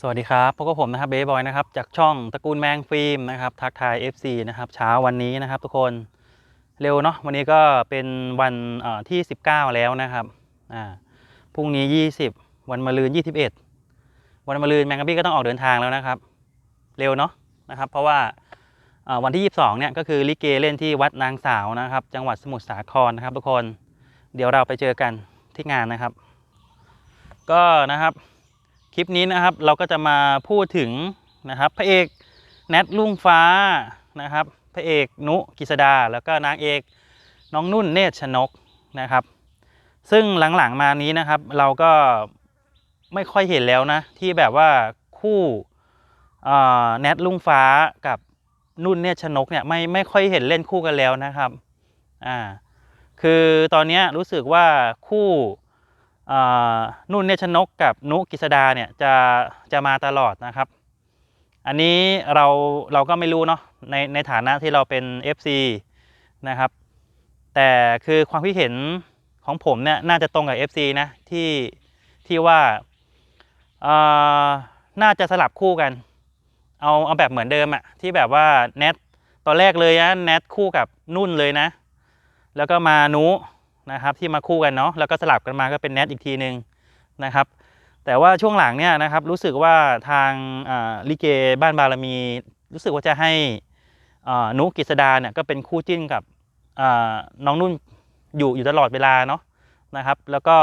สวัสดีครับพบกับผมนะครับเบย์บอยนะครับจากช่องตระกูลแมงฟิล์มนะครับทักทาย FC นะครับเช้าวันนี้นะครับ ทุกคนเร็วเนาะวันนี้ก็เป็นวันเอ่อที่ 19 แล้วนะครับอ่าพรุ่งนี้ 20 วันมะรืน 21 วันมะรืนแมงกะบี้ก็ต้องออกเดินทางแล้วนะครับ เร็วเนาะนะครับ เพราะว่าวันที่ 22 เนี่ยก็คือลิเกเล่นที่วัดนางสาวนะครับ จังหวัดสมุทรสาครนะครับ ทุกคนเดี๋ยวเราไปเจอกันที่งานนะครับ ก็นะครับ คลิปนี้นะครับเราก็จะมาพูดถึงนะครับ พระเอกแนทลุ่งฟ้านะครับ พระเอกนุกิษดา แล้วก็นางเอกน้องนุ่นเนตรชนกนะครับ ซึ่งหลังๆมานี้นะครับ เราก็ไม่ค่อยเห็นแล้วนะ ที่แบบว่าคู่เอ่อแนทลุ่งฟ้ากับนุ่นเนตรชนกเนี่ยไม่ไม่ค่อยเห็นเล่นคู่กันแล้วนะครับอ่าคือตอนเนี้ยรู้สึกว่าคู่ นุ่นเนชนกกับนุกิษดาเนี่ยจะจะมาตลอดนะครับ อันนี้เราเราก็ไม่รู้เนาะในในฐานะที่เราเป็น FC นะครับ แต่คือความคิดเห็นของผมเนี่ยน่าจะตรงกับ FC นะที่ที่ว่าน่าจะสลับคู่กัน เอาเอาแบบเหมือนเดิมอะที่แบบว่าแนทตอนแรกเลยนะแนทคู่กับนุ่นเลยนะ แล้วก็มานุ นะครับที่มาคู่กันเนาะแล้วก็สลับกันมาก็เป็นแนทอีกทีหนึ่งนะครับแต่ว่าช่วงหลังเนี่ยนะครับรู้สึกว่าทางลิเกบ้านบารมี รู้สึกว่าจะให้นุกิษดาเนี่ยก็เป็นคู่จิ้นกับน้องนุ่นอยู่อยู่ตลอดเวลาเนาะนะครับ แล้วก็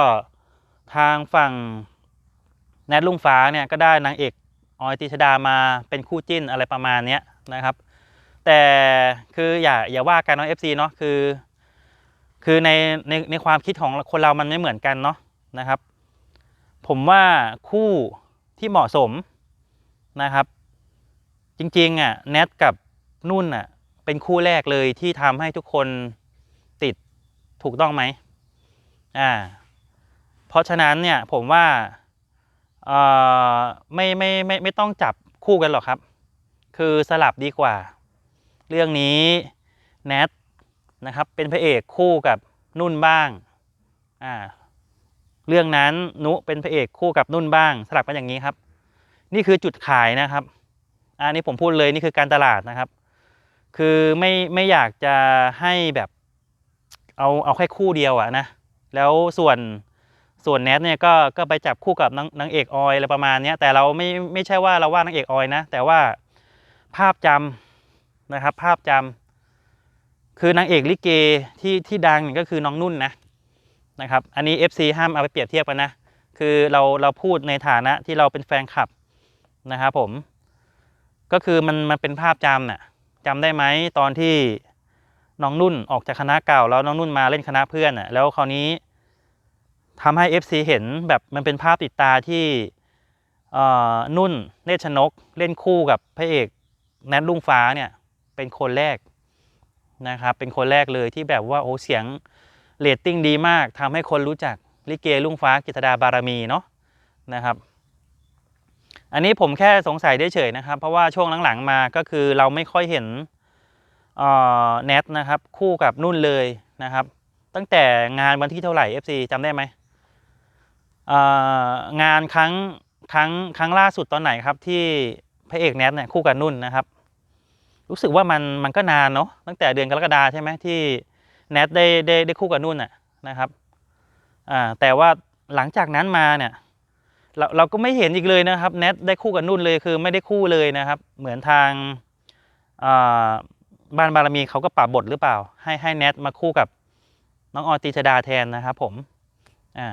ทางฝั่งแนทลุงฟ้าเนี่ยก็ได้นางเอกออยติชดามาเป็นคู่จิ้นอะไรประมาณนี้นะครับ แต่คืออย่าอย่าว่ากันเนาะ FC เนาะคือ คือในในในความคิดของคนเรามันไม่เหมือนกันเนาะนะครับ ผมว่าคู่ที่เหมาะสมนะครับ จริงๆอะแนทกับนุ่นอะเป็นคู่แรกเลยที่ทำให้ทุกคนติดถูกต้องไหมอ่าเพราะฉะนั้นเนี่ยผมว่าเอ่อไม่ไม่ไม่ไม่ต้องจับคู่กันหรอกครับ คือสลับดีกว่า เรื่องนี้แนท นะครับ เป็นพระเอกคู่กับนุ่นบ้างอ่าเรื่องนั้นนุเป็นพระเอกคู่กับนุ่นบ้าง สลับกันอย่างนี้ครับ นี่คือจุดขายนะครับอันนี้ผมพูดเลยนี่คือการตลาดนะครับ คือไม่ไม่อยากจะให้แบบเอาเอาแค่คู่เดียวอะนะแล้วส่วนส่วนแนทเนี่ยก็ก็ไปจับคู่กับนางนางเอกออยอะไรประมาณนี้แต่เราไม่ไม่ใช่ว่าเราว่านางเอกออยนะ แต่ว่าภาพจำนะครับ ภาพจำ คือนางเอกลิเกที่ที่ดังนี่ก็คือน้องนุ่นนะนะครับ อันนี้ FC ห้ามเอาไปเปรียบเทียบกันนะ คือเราเราพูดในฐานะที่เราเป็นแฟนคลับนะครับผม ก็คือมันมันเป็นภาพจำน่ะจำได้ไหมตอนที่น้องนุ่นออกจากคณะเก่าแล้วน้องนุ่นมาเล่นคณะเพื่อนอะแล้วคราวนี้ทำให้ FC เห็นแบบมันเป็นภาพติดตาที่เอ่อนุ่นเนชนก เล่นคู่กับพระเอกแนทลุงฟ้าเนี่ยเป็นคนแรก นะครับเป็นคนแรกเลยที่แบบว่าโอ้เสียงเรตติ้งดีมากทำให้คนรู้จักลิเกลุงฟ้ากิตดาบารมีเนาะนะครับ อันนี้ผมแค่สงสัยได้เฉยนะครับ เพราะว่าช่วงหลังๆมาก็คือเราไม่ค่อยเห็นเอ่อแนทนะครับ คู่กับนุ่นเลยนะครับ ตั้งแต่งานวันที่เท่าไหร่ FC จำได้ไหมงานครั้งครั้งครั้งล่าสุดตอนไหนครับที่พระเอกแนทเนี่ยคู่กับนุ่นนะครับ รู้สึกว่ามันมันก็นานเนาะตั้งแต่เดือนกรกฎาใช่ไหมที่แนทได้ได้ได้คู่กับนุ่นน่ะนะครับอ่าแต่ว่าหลังจากนั้นมาเนี่ยเราเราก็ไม่เห็นอีกเลยนะครับแนทได้คู่กับนุ่นเลยคือไม่ได้คู่เลยนะครับ เหมือนทางอ่าบ้านบารมีเขาก็ปรับบทหรือเปล่า ให้ให้แนทมาคู่กับน้องออตีชดาแทนนะครับผมอ่า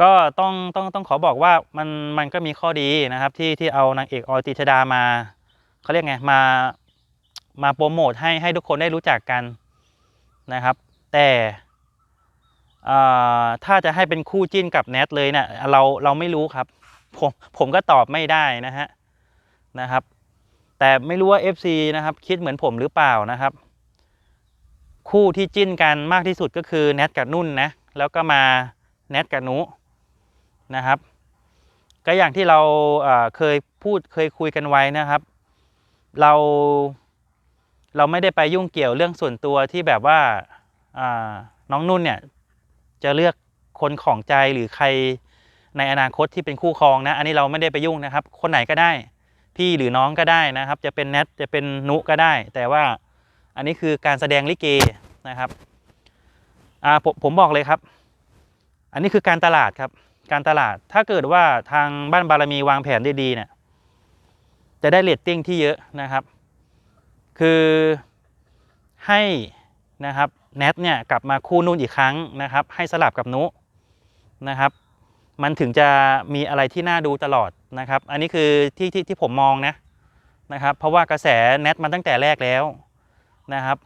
ก็ต้องต้องต้องขอบอกว่ามันมันก็มีข้อดีนะครับที่ที่เอานางเอกออตีชดามาเขาเรียกไงมา มาโปรโมทให้ให้ทุกคนได้รู้จักกันนะครับ แต่ถ้าจะให้เป็นคู่จิ้นกับแนทเลยเนี่ยเราเราไม่รู้ครับ ผมผมก็ตอบไม่ได้นะฮะนะครับ แต่ไม่รู้ว่า FC นะครับ คิดเหมือนผมหรือเปล่านะครับ คู่ที่จิ้นกันมากที่สุดก็คือแนทกับนุ่นนะแล้วก็มาแนทกับนุนะครับ ก็อย่างที่เราเคยพูดเคยคุยกันไว้นะครับ เรา เราไม่ได้ไปยุ่งเกี่ยวเรื่องส่วนตัวที่แบบว่าน้องนุ่นเนี่ยจะเลือกคนของใจหรือใครในอนาคตที่เป็นคู่ครองนะ อันนี้เราไม่ได้ไปยุ่งนะครับ คนไหนก็ได้ พี่หรือน้องก็ได้นะครับ จะเป็นแนทจะเป็นนุก็ได้ แต่ว่าอันนี้คือการแสดงลิเกนะครับผมผมบอกเลยครับ อันนี้คือการตลาดครับ การตลาดถ้าเกิดว่าทางบ้านบารมีวางแผนได้ดีเนี่ยจะได้เรตติ้งที่เยอะนะครับ คือให้นะครับแนทเนี่ยกลับมาคู่นุ่นอีกครั้งนะครับ ให้สลับกับนุนะครับ มันถึงจะมีอะไรที่น่าดูตลอดนะครับ อันนี้คือที่ที่ที่ผมมองนะนะครับ เพราะว่ากระแสแนทมาตั้งแต่แรกแล้วนะครับ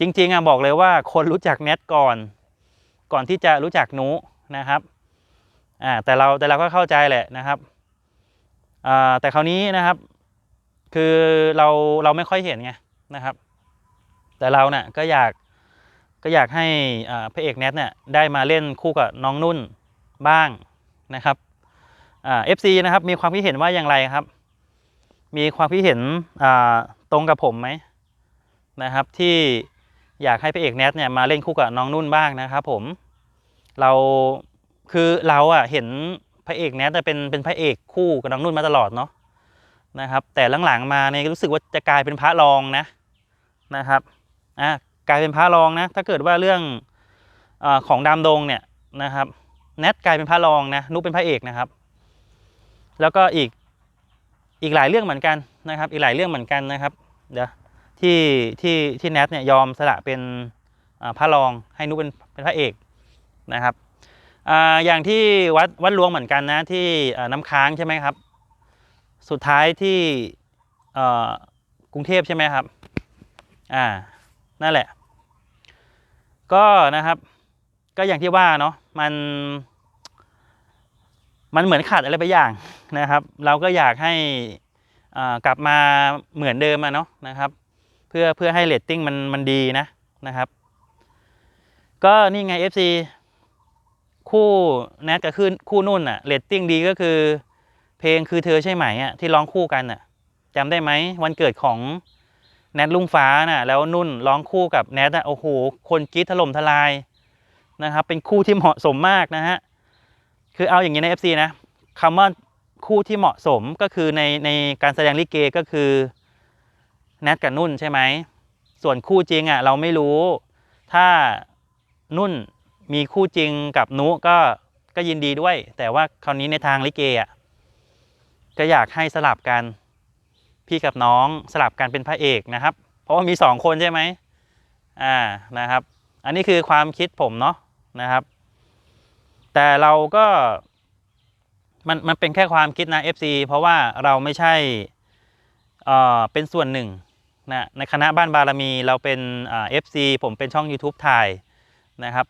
จริงๆอะบอกเลยว่าคนรู้จักแนทก่อน ก่อนที่จะรู้จักนุนะครับอ่าแต่เราแต่เราก็เข้าใจแหละนะครับอ่าแต่คราวนี้นะครับ คือเราเราไม่ค่อยเห็นไงนะครับ แต่เราเนี่ยก็อยากก็อยากให้พระเอกแนทเนี่ยได้มาเล่นคู่กับน้องนุ่นบ้างนะครับเอฟซีนะครับมีความคิดเห็นว่าอย่างไรครับ มีความคิดเห็นตรงกับผมไหมนะครับ ที่อยากให้พระเอกแนทเนี่ยมาเล่นคู่กับน้องนุ่นบ้างนะครับผมเราคือเราอะเห็นพระเอกแนทจะเป็นเป็นพระเอกคู่กับน้องนุ่นมาตลอดเนาะ นะครับ แต่หลังๆมาเนี่ยรู้สึกว่าจะกลายเป็นพระรองนะนะครับอะกลายเป็นพระรองนะ ถ้าเกิดว่าเรื่องอของดำดงเนี่ยนะครับแนทกลายเป็นพระรองนะนุกเป็นพระเอกนะครับ แล้วก็อีกอีกหลายเรื่องเหมือนกันนะครับ อีกหลายเรื่องเหมือนกันนะครับเดี๋ยวที่ที่ที่แนทเนี่ยยอมสละเป็นพระรองให้นุกเป็นเป็นพระเอกนะครับออย่างที่วัดวัดหลวงเหมือนกันนะที่น้ำค้างใช่ไหมครับ สุดท้ายที่กรุงเทพใช่ไหมครับ อ่า นั่นแหละ ก็นะครับ ก็อย่างที่ว่าเนาะ มัน มันเหมือนขาดอะไรไปอย่างนะครับ เราก็อยากให้กลับมาเหมือนเดิมอะเนาะนะครับ เพื่อเพื่อให้เรตติ้งมันมันดีนะนะครับ ก็นี่ไง FC คู่แนทกับคู่คู่นุ่นอะเรตติ้งดีก็คือ เพลงคือเธอใช่ไหมอะที่ร้องคู่กันอะจำได้ไหมวันเกิดของแนทลุงฟ้าน่ะแล้วนุ่นร้องคู่กับแนทอะโอ้โหคนกรี๊ดถล่มทลายนะครับ เป็นคู่ที่เหมาะสมมากนะฮะคือเอาอย่างนี้ใน FC นะคำว่าคู่ที่เหมาะสมก็คือในในการแสดงลิเกก็คือแนทกับนุ่นใช่ไหมส่วนคู่จริงอะเราไม่รู้ ถ้านุ่นมีคู่จริงกับนุก็ก็ยินดีด้วย แต่ว่าคราวนี้ในทางลิเกอะ ก็อยากให้สลับกันพี่กับน้องสลับกันเป็นพระเอกนะครับ เพราะว่ามีสองคนใช่ไหมอ่านะครับ อันนี้คือความคิดผมเนาะนะครับ แต่เราก็มันมันเป็นแค่ความคิดนะ FC เพราะว่าเราไม่ใช่เอ่อเป็นส่วนหนึ่งนะในคณะบ้านบารมีเราเป็นอ่า FC ผมเป็นช่อง YouTube ถ่ายนะครับ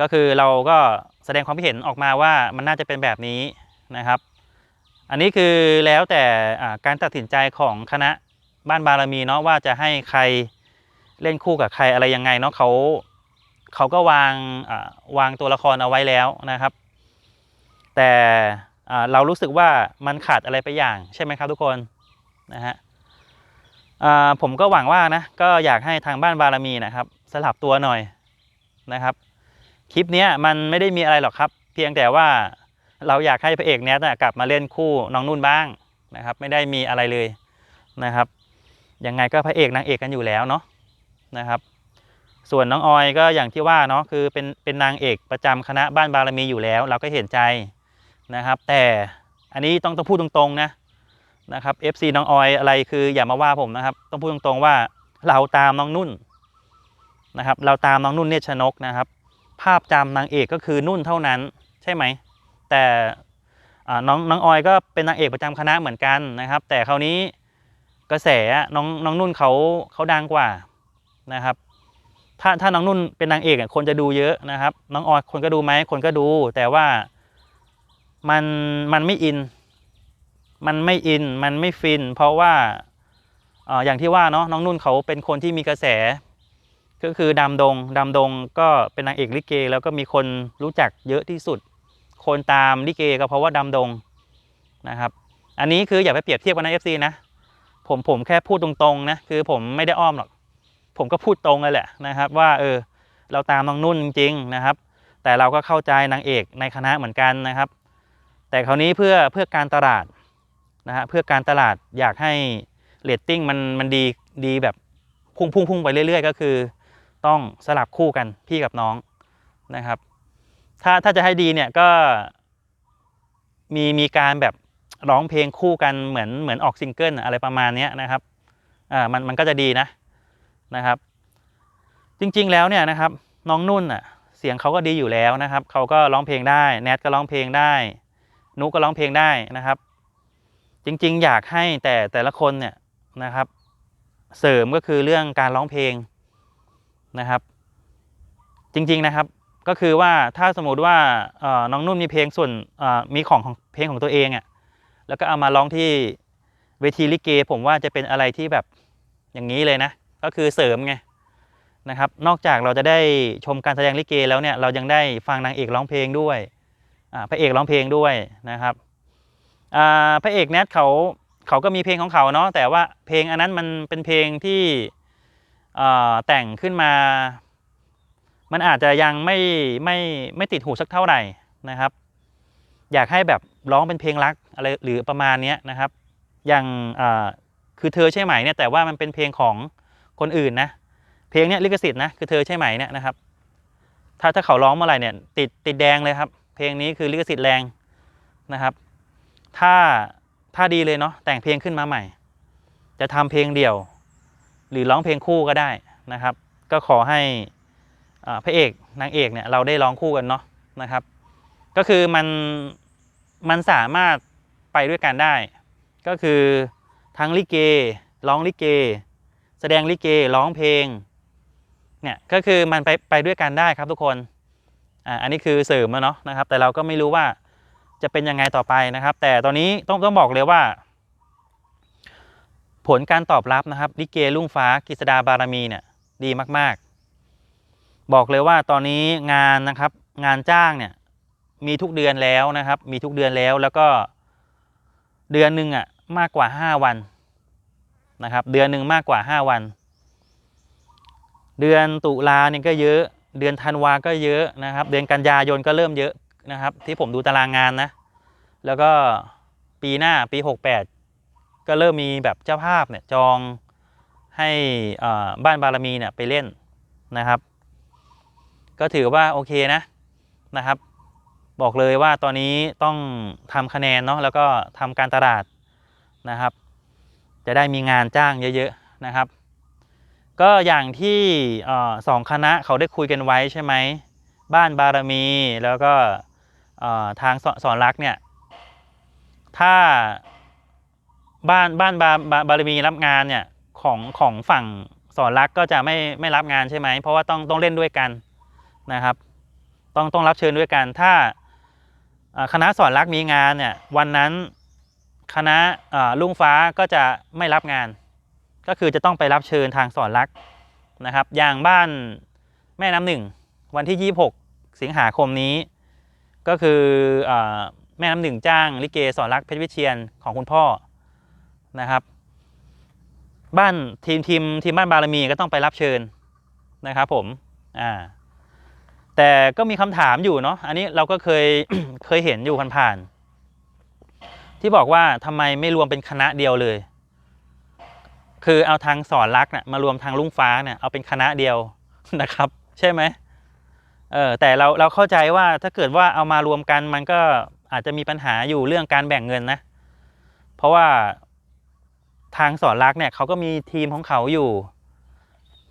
ก็คือเราก็แสดงความคิดเห็นออกมาว่ามันน่าจะเป็นแบบนี้นะครับ อันนี้คือแล้วแต่การตัดสินใจของคณะบ้านบารมีเนาะว่าจะให้ใครเล่นคู่กับใครอะไรยังไงเนาะเขาเขาก็วางวางตัวละครเอาไว้แล้วนะครับ แต่เรารู้สึกว่ามันขาดอะไรไปอย่างใช่ไหมครับทุกคนนะฮะผมก็หวังว่านะก็อยากให้ทางบ้านบารมีนะครับสลับตัวหน่อยนะครับ คลิปนี้มันไม่ได้มีอะไรหรอกครับ เพียงแต่ว่า เราอยากให้พระเอกเนี้ยนะกลับมาเล่นคู่น้องนุ่นบ้างนะครับ ไม่ได้มีอะไรเลยนะครับยังไงก็พระเอกนางเอกกันอยู่แล้วเนาะนะครับ ส่วนน้องออยก็อย่างที่ว่าเนาะคือเป็นเป็นนางเอกประจำคณะบ้านบารมีอยู่แล้ว เราก็เห็นใจนะครับ แต่อันนี้ต้องต้องพูดตรงๆนะนะครับ FC น้องออยอะไรคืออย่ามาว่าผมนะครับ ต้องพูดตรงๆว่าเราตามน้องนุ่นนะครับ เราตามน้องนุ่นเนชนกนะครับ ภาพจำนางเอกก็คือนุ่นเท่านั้นใช่ไหม แต่น้องน้องออยก็เป็นนางเอกประจำคณะเหมือนกันนะครับ แต่คราวนี้กระแสน้องน้องนุ่นเขาเขาดังกว่านะครับ ถ้าถ้าน้องนุ่นเป็นนางเอกคนจะดูเยอะนะครับ น้องออยคนก็ดูไหมคนก็ดู แต่ว่ามันมันไม่อิน มันไม่อินมันไม่ฟิน เพราะว่าเอ่ออย่างที่ว่าเนาะน้องนุ่นเขาเป็นคนที่มีกระแส ก็คือดำดงดำดงก็เป็นนางเอกลิเก แล้วก็มีคนรู้จักเยอะที่สุด คนตามลิเกก็เพราะว่าดำดงนะครับ อันนี้คืออย่าไปเปรียบเทียบกันนะเอฟซีนะผมผมแค่พูดตรงๆนะคือผมไม่ได้อ้อมหรอก ผมก็พูดตรงเลยแหละนะครับ ว่าเออเราตามน้องนุ่นจริงๆนะครับ แต่เราก็เข้าใจนางเอกในคณะเหมือนกันนะครับ แต่คราวนี้เพื่อเพื่อการตลาดนะฮะเพื่อการตลาดอยากให้เรตติ้งมันมันดีดีแบบพุ่งพุ่งพุ่งไปเรื่อย ๆ ก็คือ ต้องสลับคู่กันพี่กับน้องนะครับ ถ้าถ้าจะให้ดีเนี่ยก็มีมีการแบบร้องเพลงคู่กันเหมือนเหมือนออกซิงเกิลอะไรประมาณนี้นะครับอ่ามันมันก็จะดีนะนะครับ จริงๆแล้วเนี่ยนะครับ น้องนุ่นอะเสียงเขาก็ดีอยู่แล้วนะครับเขาก็ร้องเพลงได้แนทก็ร้องเพลงได้ นุก็ร้องเพลงได้นะครับ จริงๆ อยากให้แต่แต่ละคนเนี่ยนะครับ เสริมก็คือเรื่องการร้องเพลงนะครับ จริงๆนะครับ ก็คือว่าถ้าสมมติว่าน้องนุ่นมีเพลงส่วนมีของของเพลงของตัวเองอะ่ะแล้วก็เอามาร้องที่เวทีลิเก ผมว่าจะเป็นอะไรที่แบบอย่างนี้เลยนะ ก็คือเสริมไงนะครับ นอกจากเราจะได้ชมการแสดงลิเกแล้วเนี่ยเรายังได้ฟังนางเอกร้องเพลงด้วยพระเอกร้องเพลงด้วยนะครับพระเอกแนทเขาเขาก็มีเพลงของเขาเนาะแต่ว่าเพลงอันนั้นมันเป็นเพลงที่แต่งขึ้นมา มันอาจจะยังไม่ไม่ไม่ติดหูสักเท่าไหร่นะครับ อยากให้แบบร้องเป็นเพลงรักอะไรหรือประมาณนี้นะครับ อย่างาคือเธอใช่ไหมเนี่ยแต่ว่ามันเป็นเพลงของคนอื่นนะเพลงเนี้ยลิขสิทธิ์นะคือเธอใช่ไหมเนี่ยนะครับ ถ้าถ้าเขาร้องเมื่อไหร่เนี่ยติดติดแดงเลยครับ เพลงนี้คือลิขสิทธิ์แรงนะครับ ถ้าถ้าดีเลยเนาะแต่งเพลงขึ้นมาใหม่ จะทำเพลงเดี่ยว หรือร้องเพลงคู่ก็ได้นะครับ ก็ขอให้ พระเอกนางเอกเนี่ยเราได้ร้องคู่กันเนาะนะครับ ก็คือมันมันสามารถไปด้วยกันได้ ก็คือทั้งลิเกร้องลิเก แสดงลิเกร้องเพลงเนี่ยก็คือมันไปไปด้วยกันได้ครับทุกคนอ่าอันนี้คือเสริมแล้วเนาะนะครับ แต่เราก็ไม่รู้ว่าจะเป็นยังไงต่อไปนะครับ แต่ตอนนี้ต้องต้องบอกเลยว่า ผลการตอบรับนะครับลิเกลุ่งฟ้ากฤษดาบารมีเนี่ยดีมากๆ บอกเลยว่าตอนนี้งานนะครับ งานจ้างเนี่ย มีทุกเดือนแล้วนะครับ มีทุกเดือนแล้วแล้วก็เดือนหนึ่งอะมากกว่า 5 วันนะครับ เดือนหนึ่งมากกว่า 5 วัน เดือนตุลาเนี่ยก็เยอะ เดือนธันวาก็เยอะนะครับ เดือนกันยายนก็เริ่มเยอะนะครับ ที่ผมดูตารางงานนะ แล้วก็ปีหน้าปี 68 ก็เริ่มมีแบบเจ้าภาพเนี่ยจองให้บ้านบารมีเนี่ยไปเล่นนะครับ ก็ถือว่าโอเคนะนะครับ บอกเลยว่าตอนนี้ต้องทำคะแนนเนาะแล้วก็ทำการตลาดนะครับ จะได้มีงานจ้างเยอะๆนะครับ ก็อย่างที่สองคณะเขาได้คุยกันไว้ใช่ไหมบ้านบารมีแล้วก็ทางสสอนรักเนี่ยถ้าบ้านบ้านบาบาบารมีรับงานเนี่ยของของฝั่งสอนรักก็จะไม่ไม่รับงานใช่ไหมเพราะว่าต้องต้องเล่นด้วยกัน นะครับ ต้องต้องรับเชิญด้วยกัน ถ้าคณะสอนรักมีงานเนี่ยวันนั้นคณะลุงฟ้าก็จะไม่รับงาน ก็คือจะต้องไปรับเชิญทางสอนรักนะครับ อย่างบ้านแม่น้ำหนึ่งวันที่ 26 สิงหาคมนี้ ก็คืออแม่น้ำหนึ่งจ้างลิเกสอนรักเพชรวิเชียนของคุณพ่อนะครับ บ้านทีมทีมทีมบ้านบารมีก็ต้องไปรับเชิญนะครับผมอ่า แต่ก็มีคำถามอยู่เนาะอันนี้เราก็เคยเคยเห็นอยู่ผ่านๆที่บอกว่าทำไมไม่รวมเป็นคณะเดียวเลย คือเอาทางสอนรักเนี่ยมารวมทางลุงฟ้าเนี่ยเอาเป็นคณะเดียวนะครับ ใช่ไหมเออแต่เราเราเข้าใจว่าถ้าเกิดว่าเอามารวมกันมันก็อาจจะมีปัญหาอยู่เรื่องการแบ่งเงินนะ เพราะว่าทางสอนรักเนี่ยเขาก็มีทีมของเขาอยู่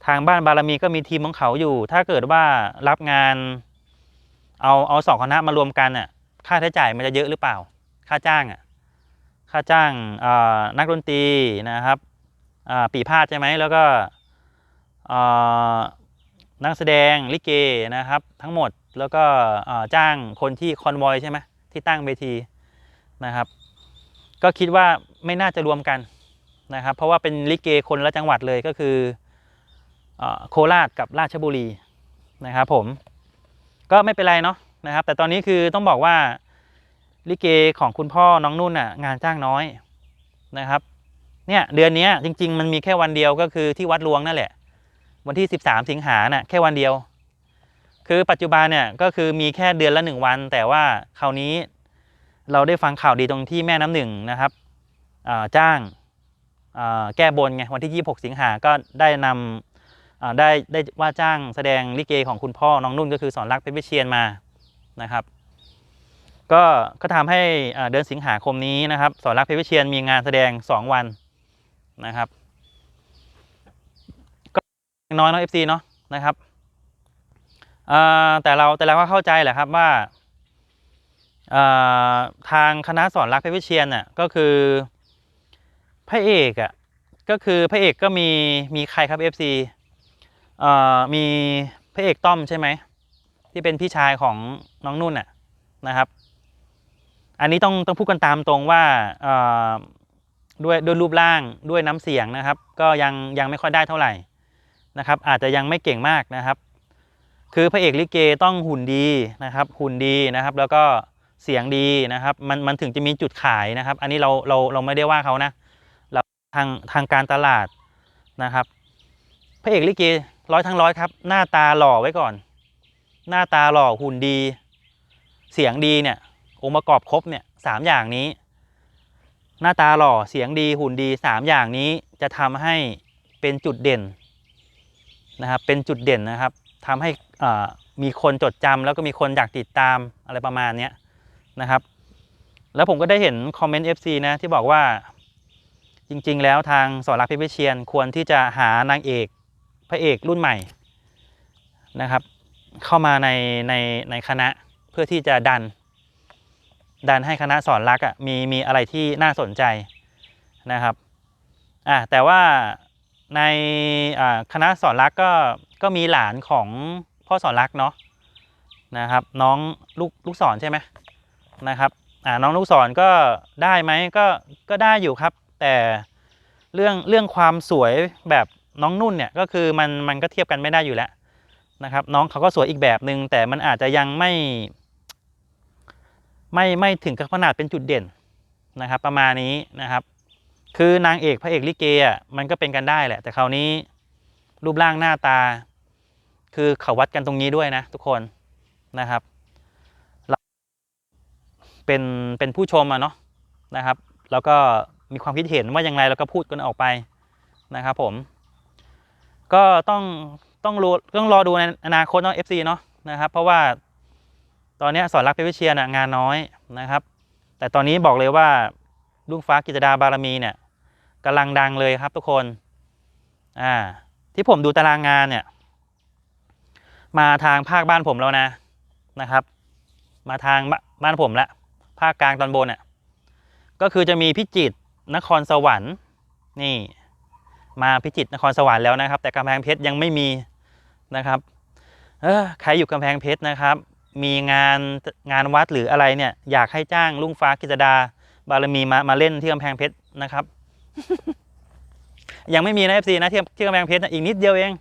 ทางบ้านบารมีก็มีทีมของเขาอยู่ ถ้าเกิดว่ารับงาน เอาเอาสองคณะมารวมกันอะ ค่าใช้จ่ายมันจะเยอะหรือเปล่า ค่าจ้างอะ ค่าจ้างนักดนตรีนะครับปีพาดใช่ไหมแล้วก็นักแสดงลิเกนะครับ ทั้งหมดแล้วก็จ้างคนที่คอนวอยใช่ไหมที่ตั้งเวทีนะครับ ก็คิดว่าไม่น่าจะรวมกันนะครับ เพราะว่าเป็นลิเกคนละจังหวัดเลยก็คือ โคราชกับราชบุรีนะครับผมก็ไม่เป็นไรเนาะนะครับ แต่ตอนนี้คือต้องบอกว่าลิเกของคุณพ่อน้องนุ่นอะงานจ้างน้อยนะครับเนี่ยเดือนนี้จริง ๆ มันมีแค่วันเดียวก็คือที่วัดหลวงนั่นแหละ วันที่ 13 สิงหาน่ะแค่วันเดียว คือปัจจุบันเนี่ยก็คือมีแค่เดือนละหนึ่งวัน แต่ว่าคราวนี้เราได้ฟังข่าวดีตรงที่แม่น้ำหนึ่งนะครับจ้างแก้บนไงวันที่ 26 สิงหาก็ได้นำอ่า ได้ได้ว่าจ้างแสดงลิเกของคุณพ่อน้องนุ่นก็คือสอนรักเพชรวิเชียนมานะครับ ก็ก็ทำให้เดือนสิงหาคมนี้นะครับ สอนรักเพชรวิเชียนมีงานแสดง 2 วันนะครับ ก็น้อยเนาะ FC เนาะนะครับแต่เราแต่เราก็เข้าใจแหละครับว่าทางคณะสอนรักเพชรวิเชียนน่ะก็คือพระเอกอะก็คือพระเอกก็มีมีใครครับ FC อ่ มีพระเอกต้อมใช่ไหมที่เป็นพี่ชายของน้องนุ่นน่ะนะครับ อันนี้ต้องต้องพูดกันตามตรงว่าอ่าด้วยด้วยรูปร่างด้วยน้ำเสียงนะครับ ก็ยังยังไม่ค่อยได้เท่าไหร่นะครับ อาจจะยังไม่เก่งมากนะครับ คือพระเอกลิเกต้องหุ่นดีนะครับ หุ่นดีนะครับ แล้วก็เสียงดีนะครับ มันมันถึงจะมีจุดขายนะครับ อันนี้เราเราเราไม่ได้ว่าเขานะเราทางทางการตลาดนะครับ พระเอกลิเก ร้อยทั้งร้อยครับ หน้าตาหล่อไว้ก่อน หน้าตาหล่อหุ่นดี เสียงดีเนี่ย องค์ประกอบครบเนี่ยสามอย่างนี้ หน้าตาหล่อเสียงดีหุ่นดีสามอย่างนี้จะทำให้เป็นจุดเด่นนะครับ เป็นจุดเด่นนะครับทำให้อ่ามีคนจดจำแล้วก็มีคนอยากติดตามอะไรประมาณเนี้ยนะครับ แล้วผมก็ได้เห็นคอมเมนต์ FC นะที่บอกว่าจริงๆ แล้วทางสอนรักเพชรวิเชียนควรที่จะหานางเอก ระเอกรุ่นใหม่นะครับ เข้ามาในในในคณะเพื่อที่จะดัน ดันให้คณะสอนรักอะมีมีอะไรที่น่าสนใจนะครับอะแต่ว่าในคณะสอนรักก็ก็มีหลานของพ่อสอนรักเนาะนะครับน้องลูกลูกศรใช่ไหมนะครับอ่าน้องลูกศรก็ได้ไหมก็ก็ได้อยู่ครับ แต่เรื่องเรื่องความสวยแบบ น้องนุ่นเนี่ยก็คือมันมันก็เทียบกันไม่ได้อยู่แล้วนะครับน้องเขาก็สวยอีกแบบหนึ่งแต่มันอาจจะยังไม่ ไม่ไม่ถึงกับขนาดเป็นจุดเด่นนะครับ ประมาณนี้นะครับ คือนางเอกพระเอกลิเกอะมันก็เป็นกันได้แหละ แต่คราวนี้รูปร่างหน้าตา คือเขาวัดกันตรงนี้ด้วยนะทุกคนนะครับเราเป็นเป็นผู้ชมอะเนาะนะครับ แล้วก็มีความคิดเห็นว่าอย่างไรเราก็พูดกันออกไปนะครับผม ก็ต้องต้องรู้ต้องรอดูในอนาคตเนาะ FC เนาะนะครับ เพราะว่าตอนนี้สอนรักเพชรวิเชียนะงานน้อยนะครับ แต่ตอนนี้บอกเลยว่าลุงฟ้ากิจดาบารมีเนี่ยกำลังดังเลยครับทุกคนอ่าที่ผมดูตารางงานเนี่ย มาทางภาคบ้านผมแล้วนะนะครับ มาทางบบ้านผมละภาคกลางตอนบนเนี่ยก็คือจะมีพิจิตรนครสวรรค์นี่ มาพิจิตรนครสวรรค์แล้วนะครับ แต่กำแพงเพชรยังไม่มีนะครับเออใครอยู่กำแพงเพชรนะครับ มีงานงานวัดหรืออะไรเนี่ย อยากให้จ้างลุงฟ้ากิจดา บารมีมามาเล่นที่กำแพงเพชรนะครับ ยังไม่มีนะ FC นะที่ที่กำแพงเพชรนะอีกนิดเดียวเอง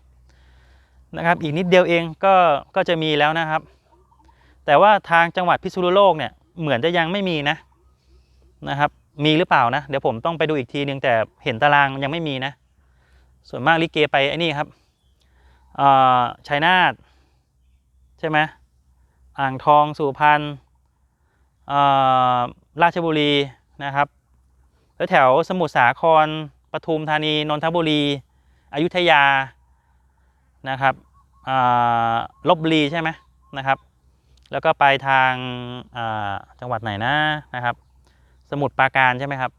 นะครับ อีกนิดเดียวเองก็ก็จะมีแล้วนะครับ แต่ว่าทางจังหวัดพิษณุโลกเนี่ยเหมือนจะยังไม่มีนะนะครับ มีหรือเปล่านะ เดี๋ยวผมต้องไปดูอีกทีนึงแต่เห็นตารางยังไม่มีนะ ส่วนมากลิเกไปไอ้นี่ครับชัยนาทใช่ไหมอ่างทองสุพรรณราชบุรีนะครับแล้วแถวสมุทรสาครปทุมธานีนนทบุรี อยุธยานะครับลบบุรีใช่ไหมนะครับ แล้วก็ไปทางาจังหวัดไหนนะนะครับ สมุทรปราการใช่ไหมครับ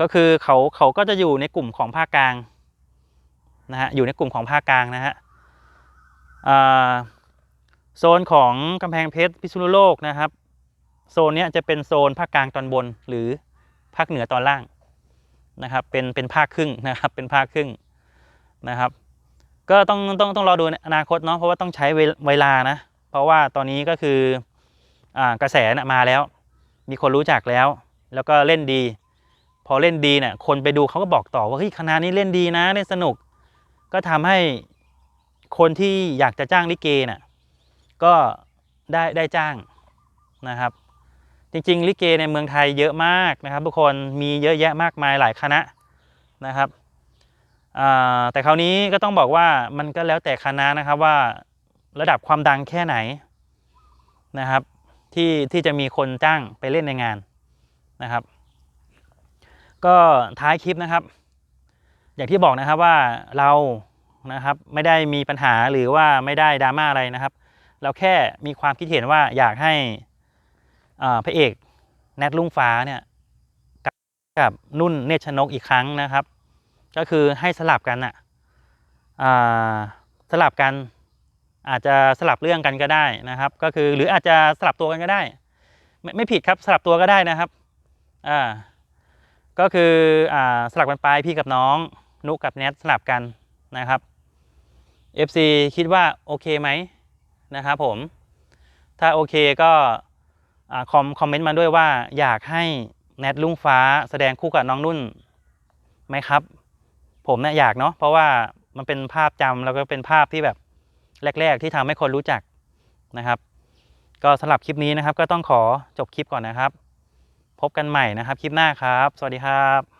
ก็คือเขาเขาก็จะอยู่ในกลุ่มของภาคกลาง นะฮะอยู่ในกลุ่มของภาคกลางนะฮะโซนของกำแพงเพชรพิษณุโลกนะครับ โซนนี้จะเป็นโซนภาคกลางตอนบนหรือภาคเหนือตอนล่างนะครับเป็นเป็นภาคครึ่งนะครับเป็นภาคครึ่งนะครับ ก็ต้องต้องต้องรอดูในอนาคตเนาะเพราะว่าต้องใช้เวลานะเพราะว่าตอนนี้ก็คืออกระแสน่ะมาแล้ว มีคนรู้จักแล้ว แล้วก็เล่นดี พอเล่นดีเนี่ยคนไปดูเขาก็บอกต่อว่าเฮ้ยคณะนี้เล่นดีนะเล่นสนุก ก็ทำให้คนที่อยากจะจ้างลิเกน่ะก็ได้ได้จ้างนะครับ จริง ๆ ลิเกในเมืองไทยเยอะมากนะครับ ทุกคนมีเยอะแยะมากมายหลายคณะนะครับแต่คราวนี้ก็ต้องบอกว่ามันก็แล้วแต่คณะนะครับว่าระดับความดังแค่ไหนนะครับ ที่ที่จะมีคนจ้างไปเล่นในงานนะครับ ก็ท้ายคลิปนะครับ อย่างที่บอกนะครับว่าเรานะครับไม่ได้มีปัญหาหรือว่าไม่ได้ดราม่าอะไรนะครับ เราแค่มีความคิดเห็นว่าอยากให้พระเอกแนทลุ่งฟ้าเนี่ยกับกับนุ่นเนชนกอีกครั้งนะครับ ก็คือให้สลับกันอะอ่าสลับกันอาจจะสลับเรื่องกันก็ได้นะครับ ก็คือหรืออาจจะสลับตัวกันก็ได้ ไม่ไม่ผิดครับสลับตัวก็ได้นะครับอ่าก็คืออ่าสลับกันไปพี่กับน้อง นุกกับแนทสลับกันนะครับ FC คิดว่าโอเคไหมนะครับผม ถ้าโอเคก็คอมคอมเมนต์มาด้วยว่าอยากให้แนทลุงฟ้าแสดงคู่กับน้องนุ่นไหมครับ ผมเนี่ยอยากเนาะเพราะว่ามันเป็นภาพจำแล้วก็เป็นภาพที่แบบแรก ๆ ที่ทำให้คนรู้จักนะครับ ก็สำหรับคลิปนี้นะครับ ก็ต้องขอจบคลิปก่อนนะครับ พบกันใหม่นะครับ คลิปหน้าครับ สวัสดีครับ